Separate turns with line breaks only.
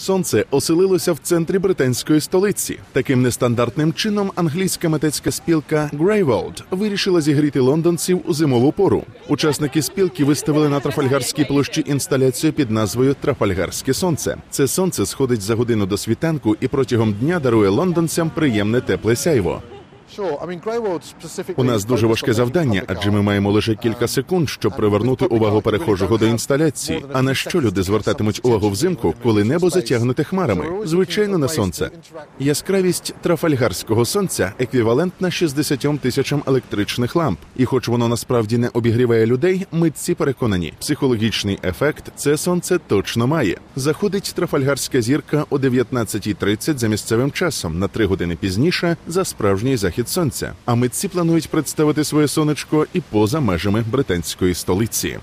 Сонце оселилося в центрі британської столиці. Таким нестандартним чином англійська митецька спілка Greywold вирішила зігріти лондонців у зимову пору. Учасники спілки виставили на Трафальгарській площі інсталяцію під назвою Трафальгарське сонце. Це сонце сходить за годину до світанку і протягом дня дарує лондонцям приємне тепле сяйво. У нас дуже важке завдання, адже ми маємо лише кілька секунд, щоб привернути увагу перехожого до інсталяції. А на що люди звертатимуть увагу взимку, коли небо затягнуте хмарами? Звичайно, на сонце. Яскравість трафальгарського сонця еквівалентна 60 тисячам електричних ламп. І, хоч воно насправді не обігріває людей, митці переконані, психологічний ефект це сонце точно має. Заходить трафальгарська зірка о 19.30 за місцевим часом на три години пізніше за справжній захід сонця. А митці планують представити своє сонечко і поза межами британської столиці.